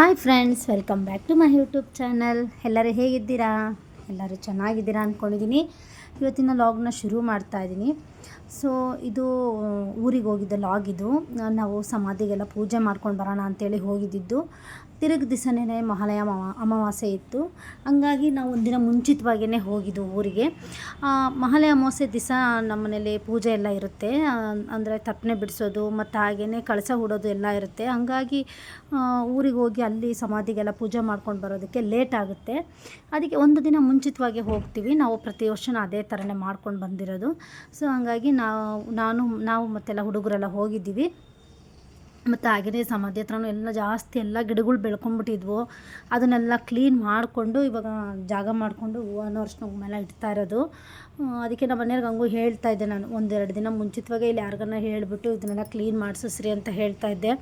Hi friends, welcome back to my YouTube channel. ಎಲ್ಲರೂ ಹೇಗಿದ್ದೀರಾ? ಎಲ್ಲರೂ ಚೆನ್ನಾಗಿದ್ದೀರಾ ಅಂದ್ಕೊಂಡಿದ್ದೀನಿ ಇವತ್ತಿನ ಲಾಗ್ನ ಶುರು ಮಾಡ್ತಾ ಇದ್ದೀನಿ ಸೊ ಇದು ಊರಿಗೆ ಹೋಗಿದ್ದ ಲಾಗ್ ಇದು. ನಾವು ಸಮಾಧಿಗೆಲ್ಲ ಪೂಜೆ ಮಾಡ್ಕೊಂಡು ಬರೋಣ ಅಂತೇಳಿ ಹೋಗಿದ್ದಿದ್ದು. ತಿರುಗಿ ದಿವಸನೇ ಮಹಾಲಯ ಅಮಾವ- ಅಮಾವಾಸ್ಯೆ ಇತ್ತು. ಹಂಗಾಗಿ ನಾವು ಒಂದಿನ ಮುಂಚಿತವಾಗಿಯೇ ಹೋಗಿದ್ದು ಊರಿಗೆ. ಮಹಾಲಯ ಅಮಾವಾಸ್ಯೆ ದಿವಸ ನಮ್ಮನೇಲಿ ಪೂಜೆ ಎಲ್ಲ ಇರುತ್ತೆ. ಅಂದರೆ ತಪ್ಪನೆ ಬಿಡಿಸೋದು ಮತ್ತು ಹಾಗೆಯೇ ಕಳಸ ಹೂಡೋದು ಎಲ್ಲ ಇರುತ್ತೆ. ಹಂಗಾಗಿ ಊರಿಗೆ ಹೋಗಿ ಅಲ್ಲಿ ಸಮಾಧಿಗೆಲ್ಲ ಪೂಜೆ ಮಾಡ್ಕೊಂಡು ಬರೋದಕ್ಕೆ ಲೇಟ್ ಆಗುತ್ತೆ. ಅದಕ್ಕೆ ಒಂದು ದಿನ ಮುಂಚಿತವಾಗಿ ಹೋಗ್ತೀವಿ. ನಾವು ಪ್ರತಿ ವರ್ಷನೂ ಅದೇ ಥರನೇ ಮಾಡ್ಕೊಂಡು ಬಂದಿರೋದು. ಸೊ ಹಂಗಾಗಿ ನಾವು, ನಾನು, ನಾವು ಮತ್ತೆಲ್ಲ ಹುಡುಗರೆಲ್ಲ ಹೋಗಿದ್ದೀವಿ. ಮತ್ತು ಹಾಗೆಯೇ ಸಮಾಧಿ ಹತ್ರನೂ ಎಲ್ಲ ಜಾಸ್ತಿ ಎಲ್ಲ ಗಿಡಗಳು ಬೆಳ್ಕೊಂಡ್ಬಿಟ್ಟಿದ್ವು ಅದನ್ನೆಲ್ಲ ಕ್ಲೀನ್ ಮಾಡಿಕೊಂಡು ಇವಾಗ ಜಾಗ ಮಾಡಿಕೊಂಡು ಹೂವನ ಅರ್ಶಿನ ಮೇಲೆ ಇಡ್ತಾ ಇರೋದು. ಅದಕ್ಕೆ ನಮ್ಮ ಮನೆಯವ್ರಿಗೆ ಹಂಗೂ ಹೇಳ್ತಾ ಇದ್ದೆ ನಾನು ಒಂದೆರಡು ದಿನ ಮುಂಚಿತವಾಗಿ ಇಲ್ಲಿ ಯಾರಿಗನ್ನ ಹೇಳಿಬಿಟ್ಟು ಇದನ್ನೆಲ್ಲ ಕ್ಲೀನ್ ಮಾಡಿಸಿಸ್ರಿ ಅಂತ ಹೇಳ್ತಾ ಇದ್ದೆ.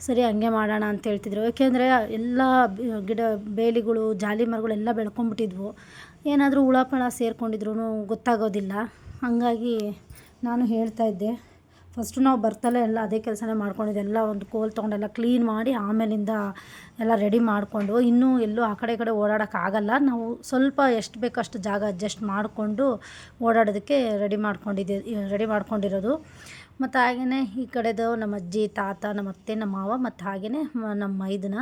ಸರಿ, ಹಂಗೆ ಮಾಡೋಣ ಅಂತ ಹೇಳ್ತಿದ್ರು. ಯಾಕೆಂದರೆ ಎಲ್ಲ ಗಿಡ ಬೇಲಿಗಳು, ಜಾಲಿ ಮರಗಳೆಲ್ಲ ಬೆಳ್ಕೊಂಬಿಟ್ಟಿದ್ವು. ಏನಾದರೂ ಹುಳ ಪಳ ಸೇರ್ಕೊಂಡಿದ್ರು ಗೊತ್ತಾಗೋದಿಲ್ಲ. ಹಾಗಾಗಿ ನಾನು ಹೇಳ್ತಾ ಇದ್ದೆ. ಫಸ್ಟು ನಾವು ಬರ್ತಲೇ ಎಲ್ಲ ಅದೇ ಕೆಲಸನೇ ಮಾಡ್ಕೊಂಡಿದ್ದು. ಎಲ್ಲ ಒಂದು ಕೋಲ್ ತೊಗೊಂಡೆಲ್ಲ ಕ್ಲೀನ್ ಮಾಡಿ ಆಮೇಲಿಂದ ಎಲ್ಲ ರೆಡಿ ಮಾಡಿಕೊಂಡು ಇನ್ನೂ ಎಲ್ಲೂ ಆ ಕಡೆ ಈ ಕಡೆ ಓಡಾಡೋಕ್ಕಾಗಲ್ಲ ನಾವು ಸ್ವಲ್ಪ ಎಷ್ಟು ಬೇಕಷ್ಟು ಜಾಗ ಅಡ್ಜಸ್ಟ್ ಮಾಡಿಕೊಂಡು ಓಡಾಡೋದಕ್ಕೆ ರೆಡಿ ಮಾಡ್ಕೊಂಡಿದ್ದೆ ರೆಡಿ ಮಾಡ್ಕೊಂಡಿರೋದು. ಮತ್ತು ಹಾಗೆಯೇ ಈ ಕಡೆದು ನಮ್ಮ ಅಜ್ಜಿ, ತಾತ, ನಮ್ಮ ಅತ್ತೆ, ನಮ್ಮ ಮಾವ ಮತ್ತು ಹಾಗೆಯೇ ನಮ್ಮ ಮೈದನ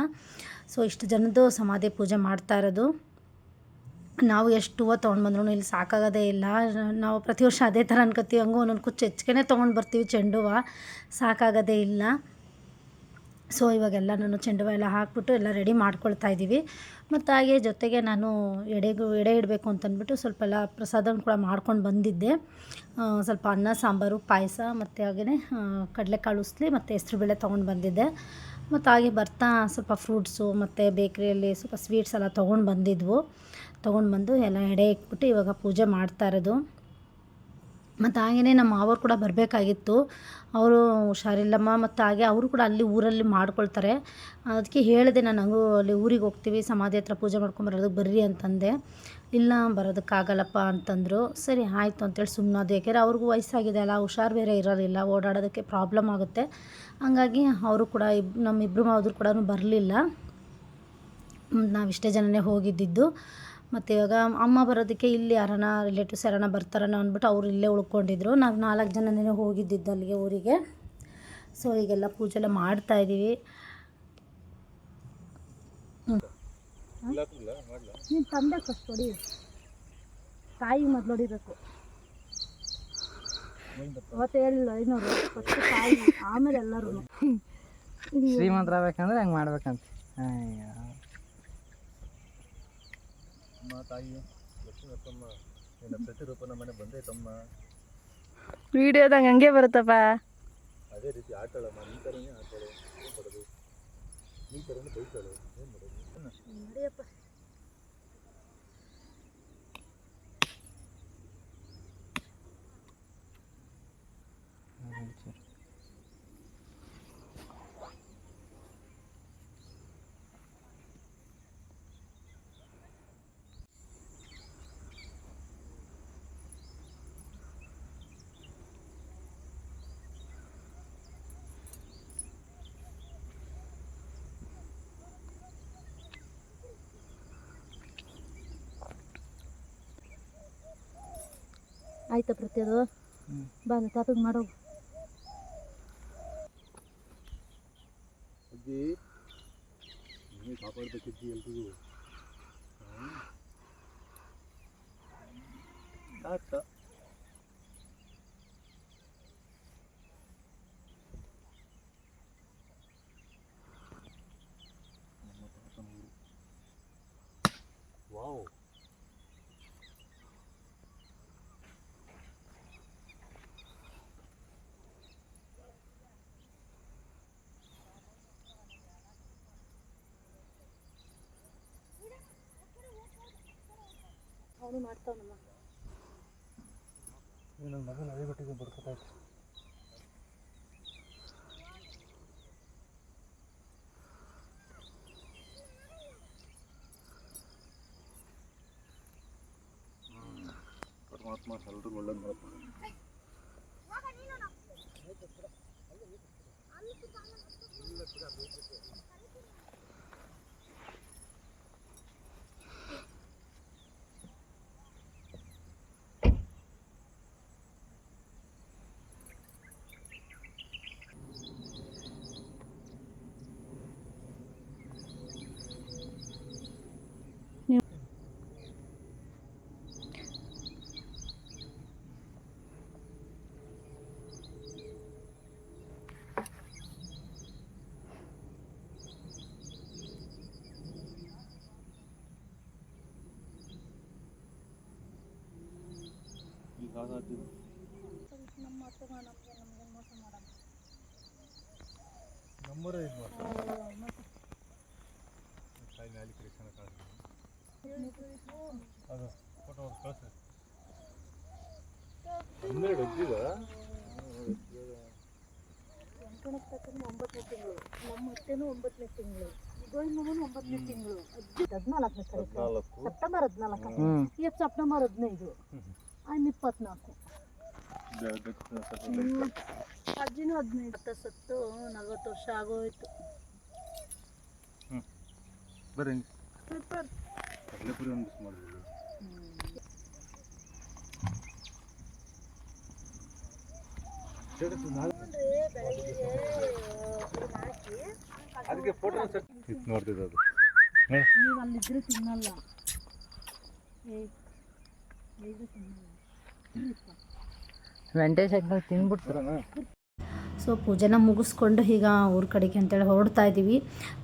ಸೊ ಇಷ್ಟು ಜನದ್ದು ಸಮಾಧಿ ಪೂಜೆ ಮಾಡ್ತಾ ಇರೋದು. ನಾವು ಎಷ್ಟು ಹೂವು ತೊಗೊಂಡು ಬಂದ್ರೂ ಇಲ್ಲಿ ಸಾಕಾಗೋದೇ ಇಲ್ಲ. ನಾವು ಪ್ರತಿ ವರ್ಷ ಅದೇ ಥರ ಅನ್ಕೋತೀವಿ. ಹಂಗೂ ಒಂದೊಂದು ಕುಚ್ಚು ಹೆಚ್ಚಿಗೆ ತೊಗೊಂಡು ಬರ್ತೀವಿ ಚೆಂಡು ಹೂವು ಸಾಕಾಗೋದೇ ಇಲ್ಲ. ಸೊ ಇವಾಗೆಲ್ಲನೂ ಚೆಂಡು ಹೂವು ಎಲ್ಲ ಹಾಕ್ಬಿಟ್ಟು ಎಲ್ಲ ರೆಡಿ ಮಾಡ್ಕೊಳ್ತಾ ಇದ್ದೀವಿ. ಮತ್ತು ಹಾಗೆ ಜೊತೆಗೆ ನಾನು ಎಡೆಗೂ, ಎಡೆ ಇಡಬೇಕು ಅಂತಂದ್ಬಿಟ್ಟು ಸ್ವಲ್ಪ ಎಲ್ಲ ಪ್ರಸಾದನ ಕೂಡ ಮಾಡ್ಕೊಂಡು ಬಂದಿದ್ದೆ. ಸ್ವಲ್ಪ ಅನ್ನ, ಸಾಂಬಾರು, ಪಾಯಸ, ಮತ್ತು ಹಾಗೆಯೇ ಕಡಲೆಕಾಳು ಉಸ್ಲಿ, ಮತ್ತು ಹೆಸ್ರುಬೇಳೆ ತೊಗೊಂಡು ಬಂದಿದ್ದೆ. ಮತ್ತು ಹಾಗೆ ಬರ್ತಾ ಸ್ವಲ್ಪ ಫ್ರೂಟ್ಸು ಮತ್ತು ಬೇಕ್ರಿಯಲ್ಲಿ ಸ್ವಲ್ಪ ಸ್ವೀಟ್ಸ್ ಎಲ್ಲ ತೊಗೊಂಡು ಬಂದಿದ್ವು. ತೊಗೊಂಡು ಬಂದು ಎಲ್ಲ ಎಡೆ ಇಟ್ಬಿಟ್ಟು ಇವಾಗ ಪೂಜೆ ಮಾಡ್ತಾ ಇರೋದು. ಮತ್ತು ಹಾಗೆಯೇ ನಮ್ಮ ಮಾವರು ಕೂಡ ಬರಬೇಕಾಗಿತ್ತು. ಅವರು ಹುಷಾರಿಲ್ಲಮ್ಮ, ಮತ್ತು ಹಾಗೆ ಅವರು ಕೂಡ ಅಲ್ಲಿ ಊರಲ್ಲಿ ಮಾಡ್ಕೊಳ್ತಾರೆ. ಅದಕ್ಕೆ ಹೇಳಿದೆ ನಾನು ಅಲ್ಲಿ ಊರಿಗೆ ಹೋಗ್ತೀವಿ, ಸಮಾಧಿ ಹತ್ರ ಪೂಜೆ ಮಾಡ್ಕೊಂಬರೋದಕ್ಕೆ ಬರ್ರಿ ಅಂತಂದೆ. ಇಲ್ಲ, ಬರೋದಕ್ಕಾಗಲ್ಲಪ್ಪ ಅಂತಂದರು. ಸರಿ, ಆಯಿತು ಅಂತೇಳಿ ಸುಮ್ಮನಾದೆ ಯಾಕೆಂದರೆ ಅವ್ರಿಗೂ ವಯಸ್ಸಾಗಿದೆ ಅಲ್ಲ, ಹುಷಾರು ಬೇರೆ ಇರೋದಿಲ್ಲ ಓಡಾಡೋದಕ್ಕೆ ಪ್ರಾಬ್ಲಮ್ ಆಗುತ್ತೆ. ಹಂಗಾಗಿ ಅವರು ಕೂಡ ಇಬ್ ನಮ್ಮಿಬ್ಬರು ಮಾವರು ಕೂಡ ಬರಲಿಲ್ಲ. ನಾವಿಷ್ಟೇ ಜನನೇ ಹೋಗಿದ್ದಿದ್ದು. ಮತ್ತು ಇವಾಗ ಅಮ್ಮ ಬರೋದಕ್ಕೆ ಇಲ್ಲಿ ಯಾರನ ರಿಲೇಟಿವ್ಸ್ ಯಾರನ ಬರ್ತಾರನ ಅಂದ್ಬಿಟ್ಟು ಅವ್ರು ಇಲ್ಲೇ ಉಳ್ಕೊಂಡಿದ್ರು. ನಾವು ನಾಲ್ಕು ಜನನೇ ಹೋಗಿದ್ದಿದ್ದು ಅಲ್ಲಿಗೆ, ಊರಿಗೆ. ಸೊ ಈಗೆಲ್ಲ ಪೂಜೆ ಎಲ್ಲ ಮಾಡ್ತಾ ಇದ್ದೀವಿ ನೀನು ತಂದೆ ಫಸ್ಟ್ ನೋಡಿ. ತಾಯಿ ಮೊದಲು ಹೊಡಿಬೇಕು ಅವತ್ತು ಹೇಳಿಲ್ಲ ಫಸ್ಟ್ ತಾಯಿ, ಆಮೇಲೆ ಎಲ್ಲರೂ. ಶ್ರೀಮಂತರಾಗಬೇಕಂದ್ರೆ ಹೆಂಗೆ ಮಾಡ್ಬೇಕಂತ. ಅಮ್ಮ ತಾಯಿ ಲಕ್ಷ್ಮೀ ನರಸಮ್ಮ ನಿನ್ನ ಪ್ರತಿರೂಪ ನಮ್ಮನೆ ಬಂದೇ ತಮ್ಮ. ವಿಡಿಯೋದಾಗ ಹಂಗೆ ಬರುತ್ತಪ್ಪ. ಅದೇ ರೀತಿ ಆಟಾಳಮ್ಮ ನಿನ್ನ ಥರನೇ ಆಟಾಳು. ಏನು ಮಾಡೋದು? ನಿನ್ನ ಥರನೇ ಬೈತಾಳು. ಏನು ಮಾಡೋದು? ಆಯ್ತಾ ಪ್ರತಿಯದು ಅದು? ಬಾ ತಾತಗೆ ಮಾಡೋ. ಅಜ್ಜಿ ನೀನೇ ಕಾಪಾಡ್ಬೇಕಜ್ಜಿ ಎಲ್ರಿಗೂ? ತಾತ ಅವನು ಮಾಡ್ತಾವನಮ್ಮ. ನನ್ನ ಮಗನ ಅದೇ ಪರಮಾತ್ಮ ಇದು ಮಾಡ್ತಾರೆ ತಾಯಿ ಮ್ಯಾಲೆ ಅದು ಫೋಟೋ ಕಳಿಸಿ. ಹನ್ನೆರಡು ಅಜ್ಜಿಗ ಒಂಬತ್ತನೇ ತಿಂಗಳು. ನಮ್ಮ ಅತ್ತೆನೂ ಒಂಬತ್ತನೇ ತಿಂಗಳು. ಗೋವಿಂದಮ್ಮನೂ ಒಂಬತ್ತನೇ ತಿಂಗಳು. ಅಜ್ಜಿ ಹದಿನಾಲ್ಕನೇ ತಾರೀಕು. ಸೆಪ್ಟೆಂಬರ್ ಹದಿನಾಲ್ಕು. ಇವತ್ತು ಸೆಪ್ಟೆಂಬರ್ ಹದಿನೈದು. ಆಯ್ತು ಇಪ್ಪತ್ನಾಲ್ಕು ದ- ದಕ್ಷಿಣ ಕನ್ನಡ ಅಜ್ಜಿನೂ ಹದಿನೈದು ಹತ್ತ ಸತ್ತು ನಲ್ವತ್ತು ವರ್ಷ ಆಗೋಯ್ತು ಬರ್ರಿ ಕಡಲೆಪುರಿ ಒಂದು ಮಿಸ್ ಮಾಡಿದ್ವಿ ಅದಕ್ಕೆ ಫೋಟೋ ಇದು ನೋಡ್ತಿದ್ದು ಅದು ನೀವು ಅಲ್ಲಿದ್ರೆ ತಿನ್ನಲ್ಲ ಏ ಇದು ತಿನ್ನಲ್ಲ ಸೊ ಪೂಜೆನ ಮುಗಿಸ್ಕೊಂಡು ಈಗ ಊರ ಕಡೆಗೆ ಅಂತೇಳಿ ಹೊರಡ್ತಾ ಇದ್ದೀವಿ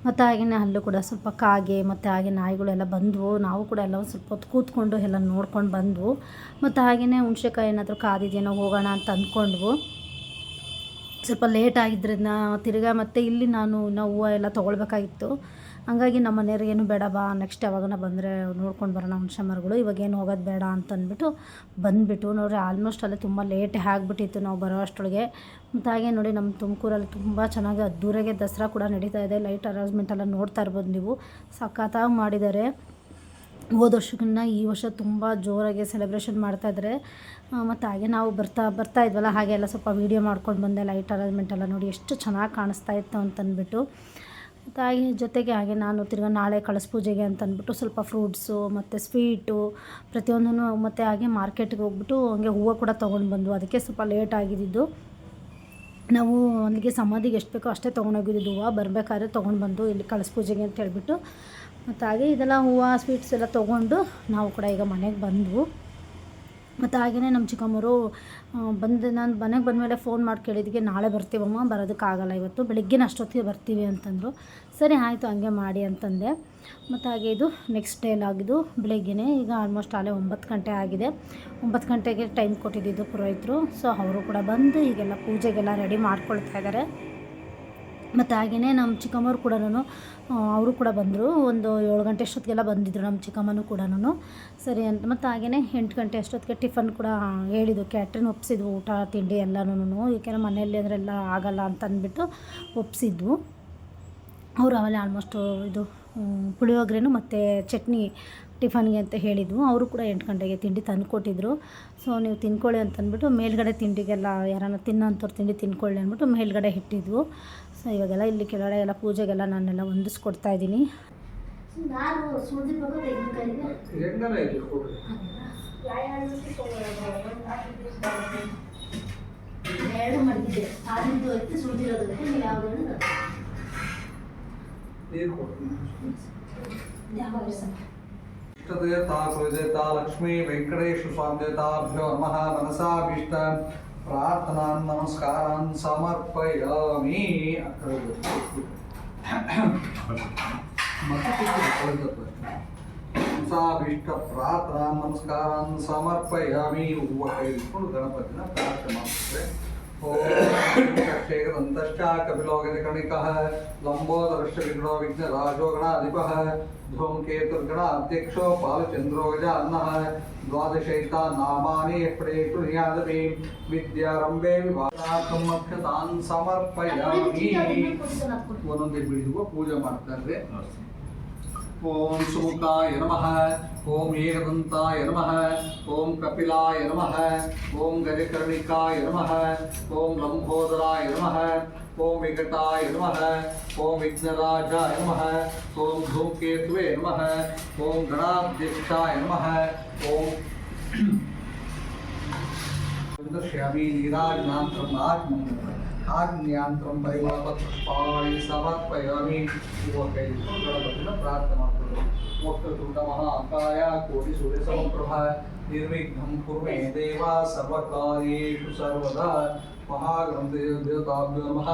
ಮತ್ತು ಹಾಗೆಯೇ ಅಲ್ಲೂ ಕೂಡ ಸ್ವಲ್ಪ ಕಾಗೆ, ಮತ್ತು ಹಾಗೆ ನಾಯಿಗಳೆಲ್ಲ ಬಂದವು. ನಾವು ಕೂಡ ಎಲ್ಲ ಸ್ವಲ್ಪ ಹೊತ್ತು ಕೂತ್ಕೊಂಡು ಎಲ್ಲ ನೋಡ್ಕೊಂಡು ಬಂದವು. ಮತ್ತು ಹಾಗೆಯೇ ಹುಣ್ಸೆಕಾಯಿ ಏನಾದರೂ ಕಾದಿದೆಯೇನೋ ಹೋಗೋಣ ಅಂತ ಅಂದ್ಕೊಂಡ್ವು. ಸ್ವಲ್ಪ ಲೇಟ್ ಆಗಿದ್ದರಿಂದ ತಿರ್ಗಾ ಮತ್ತು ಇಲ್ಲಿ ನಾನು ನಾವು ಹೂವು ಎಲ್ಲ ತೊಗೊಳ್ಬೇಕಾಗಿತ್ತು. ಹಂಗಾಗಿ ನಮ್ಮ ಮನೆಯವ್ರಿಗೆ ಏನು ಬೇಡ ಬಾ ನೆಕ್ಸ್ಟ್ ಯಾವಾಗನ ಬಂದರೆ ನೋಡ್ಕೊಂಡು ಬರೋಣ ಹುಣಸೆ ಮರಗಳು ಇವಾಗೇನು ಹೋಗೋದು ಬೇಡ ಅಂತ ಅಂದ್ಬಿಟ್ಟು ಬಂದುಬಿಟ್ಟು ನೋಡ್ರಿ ಆಲ್ಮೋಸ್ಟ್ ಅಲ್ಲೇ ತುಂಬ ಲೇಟೇ ಆಗಿಬಿಟ್ಟಿತ್ತು ನಾವು ಬರೋ ಅಷ್ಟೊಳಗೆ. ಮತ್ತು ಹಾಗೆ ನೋಡಿ ನಮ್ಮ ತುಮಕೂರಲ್ಲಿ ತುಂಬ ಚೆನ್ನಾಗಿ ಅದ್ದೂರಾಗೆ ದಸರಾ ಕೂಡ ನಡೀತಾ ಇದೆ. ಲೈಟ್ ಅರೇಂಜ್ಮೆಂಟ್ ಎಲ್ಲ ನೋಡ್ತಾ ಇರ್ಬೋದು ನೀವು. ಸಖತ್ತಾಗಿ ಮಾಡಿದ್ದಾರೆ. ಹೋದ ವರ್ಷಕ್ಕಿಂತ ಈ ವರ್ಷ ತುಂಬ ಜೋರಾಗಿ ಸೆಲೆಬ್ರೇಷನ್ ಮಾಡ್ತಾಯಿದ್ದಾರೆ ಮತ್ತು ಹಾಗೆ ನಾವು ಬರ್ತಾ ಬರ್ತಾ ಇದ್ವಲ್ಲ, ಹಾಗೆ ಎಲ್ಲ ಸ್ವಲ್ಪ ವೀಡಿಯೋ ಮಾಡ್ಕೊಂಡು ಬಂದೆ. ಲೈಟ್ ಅರೇಂಜ್ಮೆಂಟ್ ಎಲ್ಲ ನೋಡಿ ಎಷ್ಟು ಚೆನ್ನಾಗಿ ಕಾಣಿಸ್ತಾ ಇತ್ತು ಅಂತಂದ್ಬಿಟ್ಟು. ಹಾಗೆ ಜೊತೆಗೆ ಹಾಗೆ ನಾನು ತಿರ್ಗಾ ನಾಳೆ ಕಳಸ ಪೂಜೆಗೆ ಅಂತ ಅಂದ್ಬಿಟ್ಟು ಸ್ವಲ್ಪ ಫ್ರೂಟ್ಸು ಮತ್ತು ಸ್ವೀಟು ಪ್ರತಿಯೊಂದೂ ಮತ್ತು ಹಾಗೆ ಮಾರ್ಕೆಟ್ಗೆ ಹೋಗ್ಬಿಟ್ಟು ಹಂಗೆ ಹೂವು ಕೂಡ ತೊಗೊಂಡು ಬಂದು ಅದಕ್ಕೆ ಸ್ವಲ್ಪ ಲೇಟ್ ಆಗಿದ್ದು ನಾವು ಅಲ್ಲಿಗೆ ಸಮಾಧಿಗೆ ಎಷ್ಟು ಬೇಕೋ ಅಷ್ಟೇ ತೊಗೊಂಡೋಗಿದ್ದು ಹೂವು. ಬರಬೇಕಾದ್ರೆ ತೊಗೊಂಡು ಬಂದು ಇಲ್ಲಿ ಕಳಸ ಪೂಜೆಗೆ ಅಂತ ಹೇಳ್ಬಿಟ್ಟು. ಮತ್ತು ಹಾಗೆ ಇದೆಲ್ಲ ಹೂವು ಸ್ವೀಟ್ಸ್ ಎಲ್ಲ ತೊಗೊಂಡು ನಾವು ಕೂಡ ಈಗ ಮನೆಗೆ ಬಂದವು. ಮತ್ತು ಹಾಗೆಯೇ ನಮ್ಮ ಚಿಕ್ಕಮ್ಮರು ಬಂದು ನಾನು ಮನೆಗೆ ಬಂದಮೇಲೆ ಫೋನ್ ಮಾಡಿ ಕೇಳಿದ್ದಕ್ಕೆ ನಾಳೆ ಬರ್ತೀವಮ್ಮ ಬರೋದಕ್ಕಾಗಲ್ಲ ಇವತ್ತು, ಬೆಳಗ್ಗಿನ ಅಷ್ಟೊತ್ತಿಗೆ ಬರ್ತೀವಿ ಅಂತಂದರು. ಸರಿ ಆಯಿತು, ಹಂಗೆ ಮಾಡಿ ಅಂತಂದೆ. ಮತ್ತು ಹಾಗೆ ಇದು ನೆಕ್ಸ್ಟ್ ಡೇ ಆಗಿದ್ದು, ಬೆಳಗ್ಗೆನೇ ಈಗ ಆಲ್ಮೋಸ್ಟ್ ಆಲೇ ಒಂಬತ್ತು ಗಂಟೆ ಆಗಿದೆ. ಒಂಬತ್ತು ಗಂಟೆಗೆ ಟೈಮ್ ಕೊಟ್ಟಿದ್ದು ಪುರೋಹಿತರು ಸೊ ಅವರು ಕೂಡ ಬಂದು ಈಗೆಲ್ಲ ಪೂಜೆಗೆಲ್ಲ ರೆಡಿ ಮಾಡ್ಕೊಳ್ತಾ ಇದ್ದಾರೆ ಮತ್ತು ಹಾಗೆಯೇ ನಮ್ಮ ಚಿಕ್ಕಮ್ಮರು ಕೂಡ ಅವರು ಕೂಡ ಬಂದರು. ಒಂದು ಏಳು ಗಂಟೆ ಅಷ್ಟೊತ್ತಿಗೆಲ್ಲ ಬಂದಿದ್ದರು ನಮ್ಮ ಚಿಕ್ಕಮ್ಮನೂ ಕೂಡ ಸರಿ ಅಂತ ಮತ್ತು ಹಾಗೆಯೇ ಎಂಟು ಗಂಟೆ ಅಷ್ಟೊತ್ತಿಗೆ ಟಿಫನ್ ಕೂಡ ಹೇಳಿದ್ದು. ಕ್ಯಾಟ್ರಿನ್ ಒಪ್ಪಿಸಿದ್ವು ಊಟ, ತಿಂಡಿ ಎಲ್ಲನೂ ಏಕೆಂದರೆ ಮನೆಯಲ್ಲಿ ಅದರೆಲ್ಲ ಆಗಲ್ಲ ಅಂತ ಅಂದ್ಬಿಟ್ಟು ಒಪ್ಪಿಸಿದ್ವು ಅವರು ಆಮೇಲೆ ಆಲ್ಮೋಸ್ಟು ಇದು ಪುಳಿಯೋಗ್ರೆನೂ ಪುಳಿಯೋಗರೆನು ಮತ್ತು ಚಟ್ನಿ ಟಿಫನ್ಗೆ ಅಂತ ಹೇಳಿದ್ವು. ಅವರು ಕೂಡ ಎಂಟು ಗಂಟೆಗೆ ತಿಂಡಿ ತಂದು ಕೊಟ್ಟಿದ್ರು. ಸೊ ನೀವು ತಿನ್ಕೊಳ್ಳಿ ಅಂತಂದ್ಬಿಟ್ಟು ಮೇಲ್ಗಡೆ ತಿಂಡಿಗೆಲ್ಲ ಯಾರನ್ನ ತಿನ್ನೋಂಥವ್ರು ತಿಂಡಿ ತಿನ್ಕೊಳ್ಳಿ ಅಂದ್ಬಿಟ್ಟು ಮೇಲ್ಗಡೆ ಇಟ್ಟಿದ್ವು. ಸೊ ಇವಾಗೆಲ್ಲ ಇಲ್ಲಿ ಕೆಳಗಡೆ ಎಲ್ಲ ಪೂಜೆಗೆಲ್ಲ ನಾನೆಲ್ಲ ಹೊಂದಿಸ್ಕೊಡ್ತಾ ಇದ್ದೀನಿ ನಾನು ಎರಡು ಮಡಗಿದೆ ಆದಿದ್ದು ಎತ್ತಿ ಸುಳಿದಿರೋದಕ್ಕೆ ನೀವು ಯಾವುದು ಯಾವ इष्टदेवता कुलदेवता लक्ष्मी वेंकटेश स्वामी देवताभ्यो नमः मनसाभीष्ट ಪ್ರಾರ್ಥನಾನ್ ನಮಸ್ಕಾರಾನ್ ಸಮರ್ಪಯಾಮಿ ಸಾಭಿಷ್ಟ ಪ್ರಾರ್ಥನಾ ನಮಸ್ಕಾರಾನ್ ಸಮರ್ಪಯಾಮಿ. ಹೂವು ಕೈ ಇಟ್ಕೊಂಡು ಗಣಪತಿನ ಪ್ರಾರ್ಥನೆ ಮಾಡ್ತಾರೆ క్షేగదంతశ్చ కపిలోగణకణికః లంబోదర్శవిఘ్నో విఘ్నరాజోగణాధిపः ధూమకేతుర్గణ అధ్యక్షో పాలచంద్రోగజ అన్నः ద్వాదశైతా నామాని ప్రేతు నియాదపి విద్యారంభే వివాదార్థం అక్షతాన్ సమర్పయామి ಒಂದೊಂದೇ ಬೀಳಿಗೂ ಪೂಜೆ ಮಾಡ್ತಾರೆ ओम सुमुखाय नमः ओम येरदंताय नमः ओम कपिलाय नमः ओम गजकर्णिकाय नमः ओम लंबोदराय नमः ओम विघटाय नमः ओम विघ्नराजाय नमः ओम धूमकेतुवे नमः ओम गणाध्यक्षाय नमः ओम चंद्रश्यामी नीराज नाम परमात्मा ನಾನಾನ್ಯಾಂತ್ರಂ ಪರಿಮಳಪತ್ರಪಾಣಿ ಸಮರ್ಪಯಾಮಿ ಓಕೆ ಗಣಪತಿನ ಪ್ರಾರ್ಥನೆ ಮಾಡ್ಕೊಳ್ಳಿ ವಕ್ತತುಂಡಮಃ ಅಂತಾಯ ಕೋಟಿ ಸೂರ್ಯ ಸಮಪ್ರಭ ನಿರ್ವಿಘ್ನಂ ಕುರ್ಮೆ ದೇವ ಸರ್ವಕಾರ್ಯೇಷು ಸರ್ವದಾ ಮಹಾಗ್ರಂಥೇ ದೇವತಾಭ್ಯೋ ನಮಃ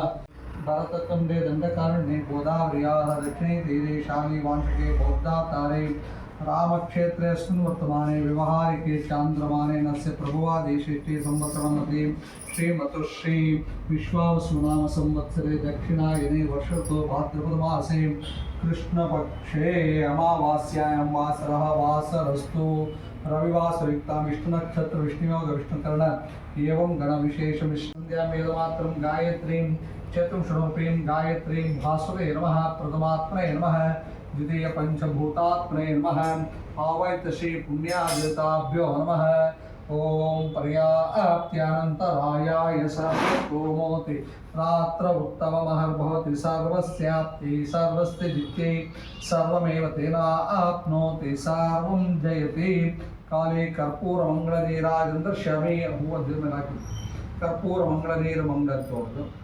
ಭರತಕಂಡೆ ದಂಡಕಾರಣ್ಯೆ ಗೋದಾವರ್ಯಾಹ ದಕ್ಷಿಣೇ ತೀರೆ ಶಾಲಿ ವಾಂಶಕೆ ಬೌದ್ಧಾತಾರೇ रामक्षेत्रेऽस्मिन् वर्तमाने व्यवहारिके चान्द्रमाने नस्य प्रभुवादेशे संवत्सरमते श्रीमतुश्री विश्वावसुनाम संवत्सरे दक्षिणायने वर्षतो भाद्रपदमासे कृष्णपक्षे अमावास्यायां वासरः वासरस्तु। रविवासयुक्ता विष्णुनक्षत्र विष्णुयोग विष्णुकर्ण एवं गणविशेषविष्णुन्द्यां वेदमात्रं गायत्रीं चतुर्षणोपीं गायत्रीं भास्वते नमः प्रथमात्मने नमः। द्वितीय पंचभूतात्मने नमः आवैतशी पुण्यादृताभ्यो नम। ओम पर्याप्त्यानन्तरायाय सर्वोमोति रात्र उत्तममहर्भवति सर्वस्याप्ति सर्वस्य जित्यै सर्वमेव तेना आप्नोति, सर्वं जयति। काले कर्पूरमङ्गलनीराजं दृश्यामि हूवद्दिर्मलाकि कर्पूरमङ्गलनीरमङ्गलतोडु